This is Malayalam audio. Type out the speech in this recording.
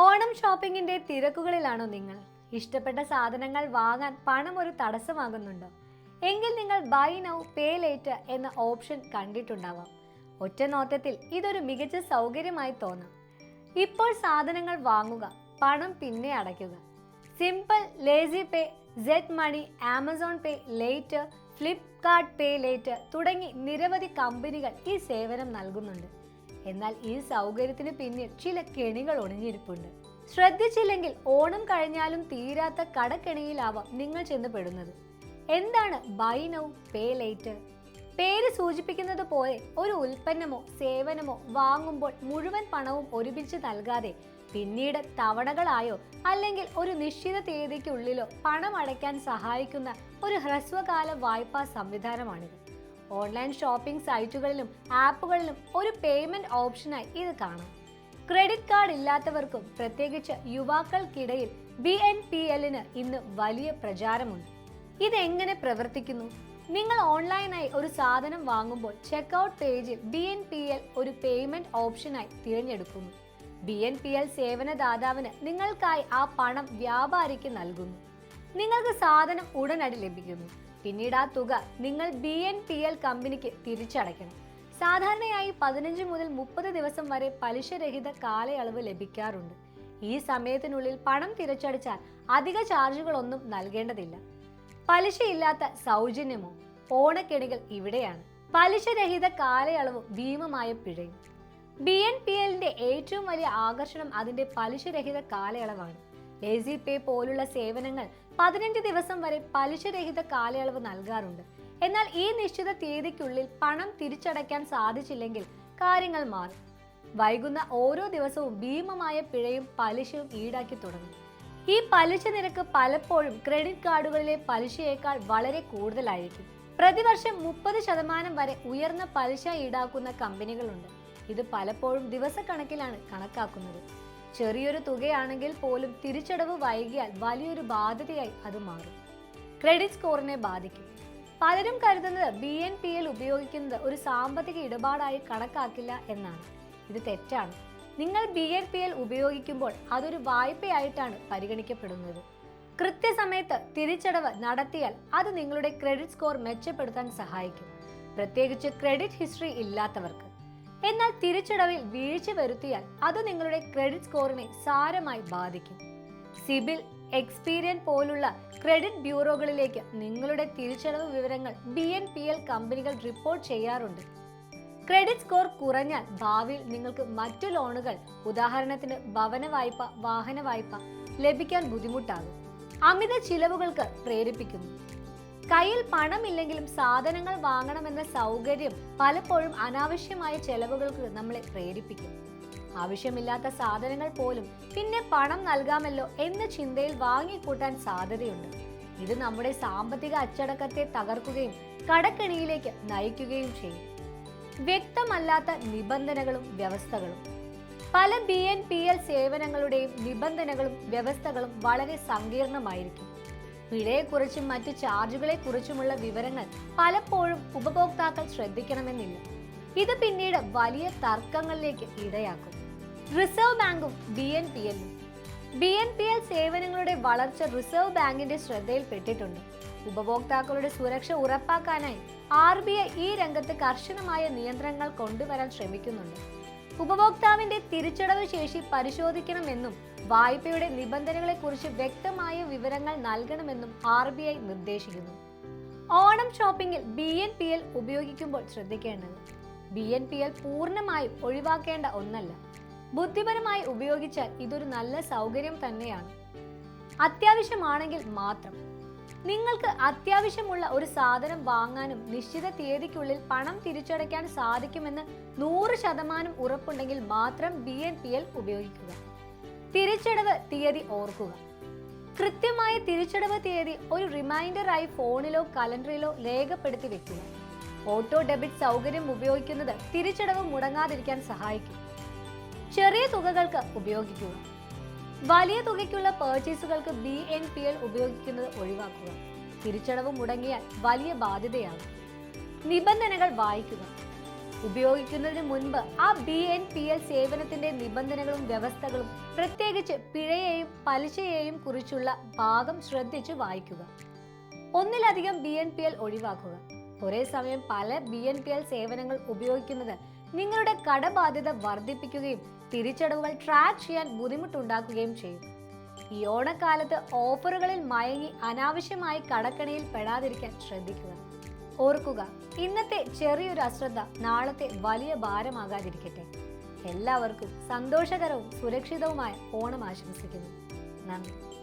ഓണം ഷോപ്പിംഗിന്റെ തിരക്കുകളിലാണോ നിങ്ങൾ? ഇഷ്ടപ്പെട്ട സാധനങ്ങൾ വാങ്ങാൻ പണം ഒരു തടസ്സമാകുന്നുണ്ടോ? എങ്കിൽ നിങ്ങൾ ബൈ നൗ പേ ലേറ്റ് എന്ന ഓപ്ഷൻ കണ്ടിട്ടുണ്ടാവാം. ഒറ്റ നോട്ടത്തിൽ ഇതൊരു മികച്ച സൗകര്യമായി തോന്നാം. ഇപ്പോൾ സാധനങ്ങൾ വാങ്ങുക പണം പിന്നെ അടയ്ക്കുക. Simple LazyPay ZestMoney Amazon pay later Flipkart pay later തുടങ്ങി നിരവധി കമ്പനികൾ ഈ സേവനം നൽകുന്നുണ്ട്. എന്നാൽ ഈ സൗകര്യത്തിന് പിന്നിൽ ചില കെണികൾ ഒളിഞ്ഞിരിപ്പുണ്ട് ശ്രദ്ധിച്ചില്ലെങ്കിൽ ഓണം കഴിഞ്ഞാലും തീരാത്ത കടക്കെണിയിലാവാം നിങ്ങൾ ചെന്നപ്പെടുന്നത് എന്താണ് ബൈ നൗ പേ ലേറ്റ്? പേര് സൂചിപ്പിക്കുന്നത് പോലെ ഒരു ഉൽപ്പന്നമോ സേവനമോ വാങ്ങുമ്പോൾ മുഴുവൻ പണവും ഒരുമിച്ച് നൽകാതെ പിന്നീട് തവണകളായോ അല്ലെങ്കിൽ ഒരു നിശ്ചിത തീയതിക്കുള്ളിലോ പണം അടയ്ക്കാൻ സഹായിക്കുന്ന ഒരു ഹ്രസ്വകാല വായ്പാ സംവിധാനമാണിത്. ഓൺലൈൻ ഷോപ്പിംഗ് സൈറ്റുകളിലും ആപ്പുകളിലും ഒരു പേയ്മെന്റ് ഓപ്ഷനായി ഇത് കാണാം. ക്രെഡിറ്റ് കാർഡ് ഇല്ലാത്തവർക്കും പ്രത്യേകിച്ച് യുവാക്കൾക്കിടയിൽ ബി എൻ പി എല്ലിന് ഇന്ന് വലിയ പ്രചാരമുണ്ട്. ഇതെങ്ങനെ പ്രവർത്തിക്കുന്നു? നിങ്ങൾ ഓൺലൈനായി ഒരു സാധനം വാങ്ങുമ്പോൾ ചെക്കൗട്ട് പേജിൽ ബി എൻ പി എൽ ഒരു പേയ്മെന്റ് ഓപ്ഷനായി തിരഞ്ഞെടുക്കുന്നു. ബി എൻ പി എൽ സേവനദാതാവിന് നിങ്ങൾക്കായി ആ പണം വ്യാപാരിക്ക് നൽകുന്നു. നിങ്ങൾക്ക് സാധനം ഉടനടി ലഭിക്കുന്നു. പിന്നീട് ആ തുക നിങ്ങൾ ബി എൻ പി എൽ കമ്പനിക്ക് തിരിച്ചടയ്ക്കണം. സാധാരണയായി പതിനഞ്ച് മുതൽ മുപ്പത് ദിവസം വരെ പലിശരഹിത കാലയളവ് ലഭിക്കാറുണ്ട്. ഈ സമയത്തിനുള്ളിൽ പണം തിരിച്ചടച്ചാൽ അധിക ചാർജുകളൊന്നും നൽകേണ്ടതില്ല. പലിശയില്ലാത്ത സൗജന്യമോ ഓണക്കെണികൾ ഇവിടെയാണ്. പലിശരഹിത കാലയളവും ഭീമമായ പിഴയും. ബി എൻ പി എല്ലിന്റെ ഏറ്റവും വലിയ ആകർഷണം അതിന്റെ പലിശരഹിത കാലയളവാണ്. ലേസി പേ പോലുള്ള സേവനങ്ങൾ പതിനഞ്ച് ദിവസം വരെ പലിശരഹിത കാലയളവ് നൽകാറുണ്ട്. എന്നാൽ ഈ നിശ്ചിത തീയതിക്കുള്ളിൽ പണം തിരിച്ചടയ്ക്കാൻ സാധിച്ചില്ലെങ്കിൽ കാര്യങ്ങൾ മാറും. വൈകുന്ന ഓരോ ദിവസവും ഭീമമായ പിഴയും പലിശയും ഈടാക്കി തുടങ്ങും. ഈ പലിശ നിരക്ക് പലപ്പോഴും ക്രെഡിറ്റ് കാർഡുകളിലെ പലിശയേക്കാൾ വളരെ കൂടുതലായിരിക്കും. പ്രതിവർഷം മുപ്പത് ശതമാനം വരെ ഉയർന്ന പലിശ ഈടാക്കുന്ന കമ്പനികളുണ്ട്. ഇത് പലപ്പോഴും ദിവസക്കണക്കിലാണ് കണക്കാക്കുന്നത്. ചെറിയൊരു തുകയാണെങ്കിൽ പോലും തിരിച്ചടവ് വൈകിയാൽ വലിയൊരു ബാധ്യതയായി അത് മാറും. ക്രെഡിറ്റ് സ്കോറിനെ ബാധിക്കും. പലരും കരുതുന്നത് ബി എൻ പി എൽ ഉപയോഗിക്കുന്നത് ഒരു സാമ്പത്തിക ഇടപാടായി കണക്കാക്കില്ല എന്നാണ്. ഇത് തെറ്റാണ്. നിങ്ങൾ ബി എൻ പി എൽ ഉപയോഗിക്കുമ്പോൾ അതൊരു വായ്പയായിട്ടാണ് പരിഗണിക്കപ്പെടുന്നത്. കൃത്യസമയത്ത് തിരിച്ചടവ് നടത്തിയാൽ അത് നിങ്ങളുടെ ക്രെഡിറ്റ് സ്കോർ മെച്ചപ്പെടുത്താൻ സഹായിക്കും. പ്രത്യേകിച്ച് ക്രെഡിറ്റ് ഹിസ്റ്ററി ഇല്ലാത്തവർക്ക്. എന്നാൽ തിരിച്ചടവിൽ വീഴ്ച വരുത്തിയാൽ അത് നിങ്ങളുടെ ക്രെഡിറ്റ് സ്കോറിനെ സാരമായി ബാധിക്കും. സിബിൽ എക്സ്പീരിയൻ പോലുള്ള ക്രെഡിറ്റ് ബ്യൂറോകളിലേക്ക് നിങ്ങളുടെ തിരിച്ചടവ് വിവരങ്ങൾ ബി എൻ പി എൽ കമ്പനികൾ റിപ്പോർട്ട് ചെയ്യാറുണ്ട്. ക്രെഡിറ്റ് സ്കോർ കുറഞ്ഞാൽ ഭാവിയിൽ നിങ്ങൾക്ക് മറ്റു ലോണുകൾ ഉദാഹരണത്തിന് ഭവന വായ്പ വാഹന വായ്പ ലഭിക്കാൻ ബുദ്ധിമുട്ടാകും. അമിത ചിലവുകൾക്ക് പ്രേരിപ്പിക്കുന്നു. കയ്യിൽ പണമില്ലെങ്കിലും സാധനങ്ങൾ വാങ്ങണമെന്ന സൗകര്യം പലപ്പോഴും അനാവശ്യമായ ചെലവുകൾക്ക് നമ്മളെ പ്രേരിപ്പിക്കും. ആവശ്യമില്ലാത്ത സാധനങ്ങൾ പോലും പിന്നെ പണം നൽകാമല്ലോ എന്ന ചിന്തയിൽ വാങ്ങിക്കൂട്ടാൻ സാധ്യതയുണ്ട്. ഇത് നമ്മുടെ സാമ്പത്തിക അച്ചടക്കത്തെ തകർക്കുകയും കടക്കെണിയിലേക്ക് നയിക്കുകയും ചെയ്യും. വ്യക്തമല്ലാത്ത നിബന്ധനകളും വ്യവസ്ഥകളും. പല ബി എൻ പി എൽ സേവനങ്ങളുടെയും നിബന്ധനകളും വ്യവസ്ഥകളും വളരെ സങ്കീർണമായിരിക്കും. പിഴയെക്കുറിച്ചും മറ്റ് ചാർജുകളെക്കുറിച്ചുമുള്ള വിവരങ്ങൾ പലപ്പോഴും ഉപഭോക്താക്കൾ ശ്രദ്ധിക്കണമെന്നില്ല. ഇത് പിന്നീട് വലിയ തർക്കങ്ങളിലേക്ക് ഇടയാക്കും. റിസർവ് ബാങ്കും ബി എൻ പി എല്ലും. ബി എൻ പി എൽ സേവനങ്ങളുടെ വളർച്ച റിസർവ് ബാങ്കിന്റെ ശ്രദ്ധയിൽപ്പെട്ടിട്ടുണ്ട്. ഉപഭോക്താക്കളുടെ സുരക്ഷ ഉറപ്പാക്കാനായി ആർ ബി ഐ ഈ രംഗത്ത് കർശനമായ നിയന്ത്രണങ്ങൾ കൊണ്ടുവരാൻ ശ്രമിക്കുന്നുണ്ട്. ഉപഭോക്താവിന്റെ തിരിച്ചടവ് ശേഷി പരിശോധിക്കണമെന്നും വായ്പയുടെ നിബന്ധനകളെക്കുറിച്ച് വ്യക്തമായ വിവരങ്ങൾ നൽകണമെന്നും ആർ ബി ഐ നിർദ്ദേശിക്കുന്നു. ഓണം ഷോപ്പിംഗിൽ ബി എൻ പി എൽ ഉപയോഗിക്കുമ്പോൾ ശ്രദ്ധിക്കേണ്ടത്. ബി എൻ പി എൽ പൂർണമായും ഒഴിവാക്കേണ്ട ഒന്നല്ല. ബുദ്ധിപരമായി ഉപയോഗിച്ചാൽ ഇതൊരു നല്ല സൗകര്യം തന്നെയാണ്. അത്യാവശ്യമാണെങ്കിൽ മാത്രം. നിങ്ങൾക്ക് അത്യാവശ്യമുള്ള ഒരു സാധനം വാങ്ങാനും നിശ്ചിത തീയതിക്കുള്ളിൽ പണം തിരിച്ചടയ്ക്കാൻ സാധിക്കുമെന്ന് നൂറ് ശതമാനം ഉറപ്പുണ്ടെങ്കിൽ മാത്രം ബി എൻ പി എൽ ഉപയോഗിക്കുക. തിരിച്ചടവ് തീയതി ഓർക്കുക. കൃത്യമായ തിരിച്ചടവ് തീയതി ഒരു റിമൈൻഡറായി ഫോണിലോ കലണ്ടറിലോ രേഖപ്പെടുത്തി വെക്കുക. ഓട്ടോ ഡെബിറ്റ് സൗകര്യം ഉപയോഗിക്കുന്നത് തിരിച്ചടവ് മുടങ്ങാതിരിക്കാൻ സഹായിക്കും. ചെറിയ തുകകൾക്ക് ഉപയോഗിക്കുക. വലിയ തുകയ്ക്കുള്ള പേർച്ചേസുകൾക്ക് ബി എൻ പി എൽ ഉപയോഗിക്കുന്നത് ഒഴിവാക്കുക. തിരിച്ചടവ് മുടങ്ങിയാൽ വലിയ ബാധ്യതയാണ്. നിബന്ധനകൾ വായിക്കുക. ഉപയോഗിക്കുന്നതിന് മുൻപ് ആ ബി എൻ പി എൽ സേവനത്തിന്റെ നിബന്ധനകളും വ്യവസ്ഥകളും പ്രത്യേകിച്ച് പിഴയെയും പലിശയെയും കുറിച്ചുള്ള ഭാഗം ശ്രദ്ധിച്ചു വായിക്കുക. ഒന്നിലധികം ബി എൻ പി എൽ ഒഴിവാക്കുക. ഒരേ സമയം പല ബി എൻ പി എൽ സേവനങ്ങൾ ഉപയോഗിക്കുന്നത് നിങ്ങളുടെ കടബാധ്യത വർദ്ധിപ്പിക്കുകയും തിരിച്ചടവുകൾ ട്രാക്ക് ചെയ്യാൻ ബുദ്ധിമുട്ടുണ്ടാക്കുകയും ചെയ്യും. ഈ ഓണക്കാലത്ത് ഓഫറുകളിൽ മയങ്ങി അനാവശ്യമായി കടക്കണിയിൽ പെടാതിരിക്കാൻ ശ്രദ്ധിക്കുക. ഓർക്കുക ഇന്നത്തെ ചെറിയൊരു അശ്രദ്ധ നാളത്തെ വലിയ ഭാരമാകാതിരിക്കട്ടെ. എല്ലാവർക്കും സന്തോഷകരവും സുരക്ഷിതവുമായ ഓണം ആശംസിക്കുന്നു. നന്ദി.